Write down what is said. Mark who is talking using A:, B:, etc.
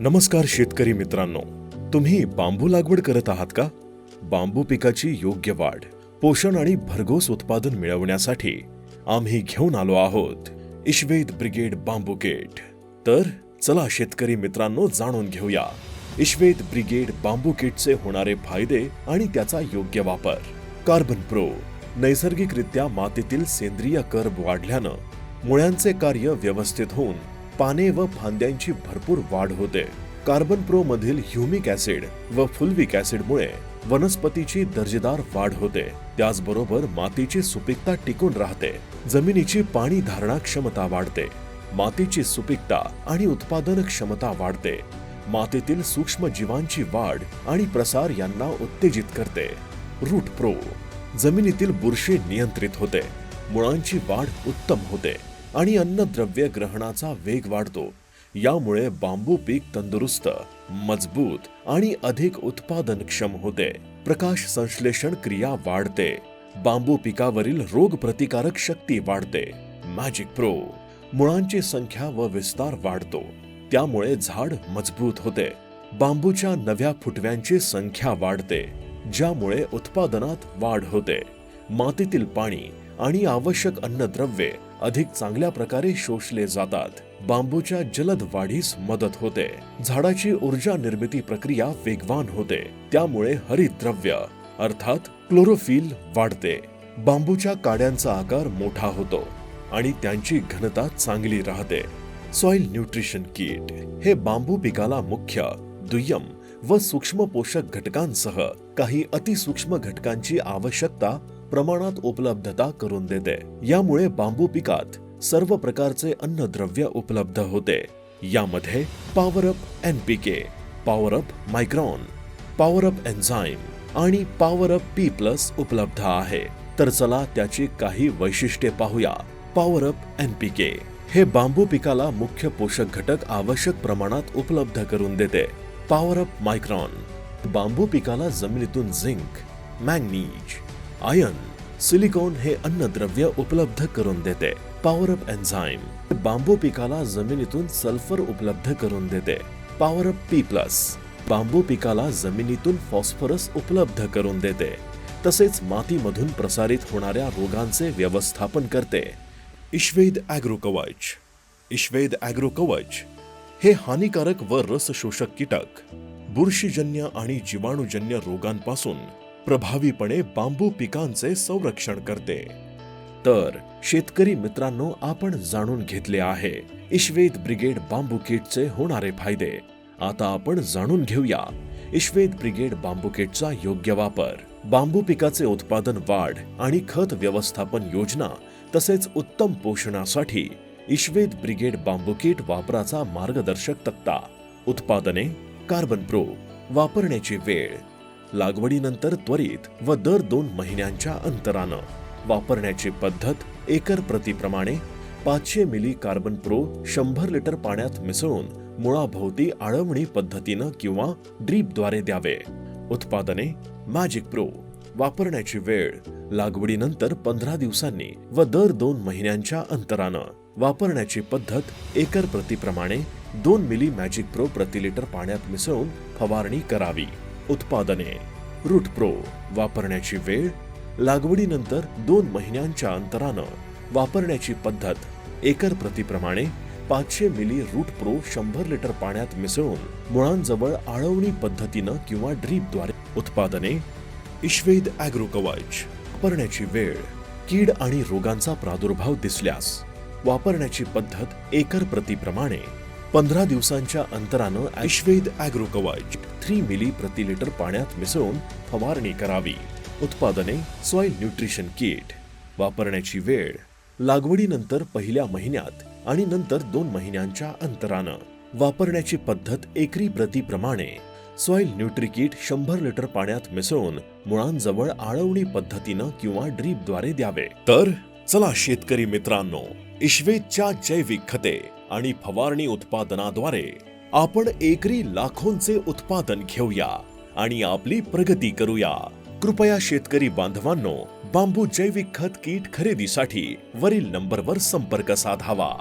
A: नमस्कार शेतकरी मित्रांनो. तुम्ही बांबू लागवड करत आहात का? बांबू पिकाची योग्य वाढ पोषण आणि भरघोस उत्पादन मिळवण्यासाठी आम्ही घेऊन आलो आहोत इश्वेद ब्रिगेड बांबू किट तर चला शेतकरी मित्रांनो जाणून घेऊया. इश्वेद ब्रिगेड बांबू किटचे होणारे फायदे आणि त्याचा योग्य वापर. कार्बन प्रो नैसर्गिकरित्या मातीतील सेंद्रिय कर्ब वाढल्यानं मुळ्यांचे कार्य व्यवस्थित होऊन पाने व फांद्यांची भरपूर वाढ होते. कार्बन प्रो मधील ह्युमिक ऍसिड व फुलविक ऍसिडमुळे वनस्पतीची दर्जेदार वाढ होते. त्याचबरोबर मातीची सुपीकता टिकून राहते. जमिनीची पाणी धारणा क्षमता वाढते. मातीची सुपीकता आणि उत्पादन क्षमता वाढते. मातीतील सूक्ष्म जीवांची वाढ आणि प्रसार यांना उत्तेजित करते. रूट प्रो जमिनीतील बुरशी नियंत्रित होते. मुळांची वाढ उत्तम होते. आणि अन्नद्रव्य ग्रहणाचा वेग वाढतो. यामुळे बांबू पीक तंदुरुस्त मजबूत आणि अधिक उत्पादनक्षम होते. प्रकाश संश्लेषण क्रिया वाढते. बांबू पिकावरील रोग प्रतिकारक शक्ती वाढते. मॅजिक प्रो मुळांची संख्या व विस्तार वाढतो. त्यामुळे झाड मजबूत होते. बांबूच्या नव्या फुटव्यांची संख्या वाढते ज्यामुळे उत्पादनात वाढ होते. मातीतील पाणी आणि आवश्यक अन्नद्रव्ये अधिक चांगल्या प्रकारे शोषले जातात. बांबूच्या जलद वाढीस मदत होते. झाडाची ऊर्जा निर्मिती प्रक्रिया वेगवान होते. त्यामुळे हरितद्रव्य अर्थात क्लोरोफिल वाढते. बांबूच्या काड्यांचा आकार मोठा होतो आणि त्यांची घनता चांगली राहते. सॉइल न्यूट्रिशन किट हे बांबू पिकाला मुख्य दुय्यम व सूक्ष्म पोषक घटकांसह काही अतिसूक्ष्म घटकांची आवश्यकता प्रमाणात उपलब्धता करून देते. यामुळे बांबू पिकात सर्व प्रकारचे अन्नद्रव्य उपलब्ध होते. यामध्ये power up P power up micron power up enzyme आणि पॉवर अप पी प्लस उपलब्ध आहे. तर चला त्याची काही वैशिष्ट्ये पाहूया. पॉवर अप के हे बांबू पिकाला मुख्य पोषक घटक आवश्यक प्रमाणात उपलब्ध करून देते. पॉवर अप मायक्रॉन बांबू पिकाला जमिनीतून झिंक मॅंगनीज आयन सिलिकॉन हे अन्नद्रव्य उपलब्ध करून देते. पॉवर अप एन्झाईम बांबू पिकाला जमिनीतून सल्फर उपलब्ध करून देते. पॉवर अप पी प्लस बांबू पिकाला जमिनीतून फॉस्फरस उपलब्ध करून देते. तसेच मातीमधून प्रसारित होणाऱ्या रोगांचे व्यवस्थापन करते. इश्वेद ॲग्रो कवच इश्वेद ॲग्रो कवच हे हानिकारक व रस शोषक कीटक बुरशीजन्य आणि जीवाणूजन्य रोगांपासून प्रभावीपणे बांबू पिकांचे संरक्षण करते. तर शेतकरी मित्रांनो आपण जाणून घेतले आहे इश्वेद ब्रिगेड बांबू किटचे होणारे फायदे. आता आपण जाणून घेऊया इश्वेद ब्रिगेड बांबू किटचा योग्य वापर. बांबू पिकाचे उत्पादन वाढ आणि खत व्यवस्थापन योजना तसेच उत्तम पोषणासाठी इश्वेद ब्रिगेड बांबू किट वापराचा मार्गदर्शक तक्ता. उत्पादने कार्बन प्रो वापरण्याची वेळ. लागवडीनंतर त्वरित व दर दोन महिन्यांच्या अंतरानं. वापरण्याची पद्धत एकर प्रतीप्रमाणे पाचशे मिली कार्बन प्रो शंभर लिटर पाण्यात मिसळून मुळाभोवती आळवणी पद्धतीनं किंवा ड्रीपद्वारे द्यावे. उत्पादने मॅजिक प्रो. वापरण्याची वेळ लागवडीनंतर पंधरा दिवसांनी व दर दोन महिन्यांच्या अंतरानं. वापरण्याची पद्धत एकर प्रतिप्रमाणे दोन मिली मॅजिक प्रो प्रति लिटर पाण्यात मिसळून फवारणी करावी. उत्पादने. रूट प्रो वापरण्याची वेळ लागवडीनंतर दोन महिन्यांच्या अंतरानं वापरण्याची पद्धत एकर प्रतिप्रमाणे पाचशे मिली रूट प्रो शंभर लिटर पाण्यात मिसळून मुळांजवळ आळवणी पद्धतीनं किंवा ड्रीपद्वारे उत्पादने इश्वेद ॲग्रो कवच वापरण्याची वेळ कीड आणि रोगांचा प्रादुर्भाव दिसल्यास वापरण्याची पद्धत एकर प्रतिप्रमाणे पंधरा दिवसांच्या अंतरानं ऐश्वेद ॲग्रो कवच थ्री मिली प्रति लिटर पाण्यात मिसळून फवारणी करावी. उत्पादने सॉइल न्यूट्रिशन किट वापरण्याची वेळ लागवडीनंतर पहिल्या महिन्यात आणि नंतर दोन महिन्यांच्या अंतरानं. वापरण्याची पद्धत एकरी प्रतीप्रमाणे सॉइल न्यूट्रिकिट शंभर लिटर पाण्यात मिसळून मुळांजवळ आळवणी पद्धतीनं किंवा ड्रीपद्वारे द्यावे. तर चला शेतकरी मित्रांनो इश्वेतच्या जैविक खते आणि फवारणी उत्पादनाद्वारे आपण एकरी लाखोंचे उत्पादन घेऊया आणि आपली प्रगती करूया. कृपया शेतकरी बांधवांनो बांबू जैविक खत कीट खरेदीसाठी वरील नंबरवर संपर्क साधावा.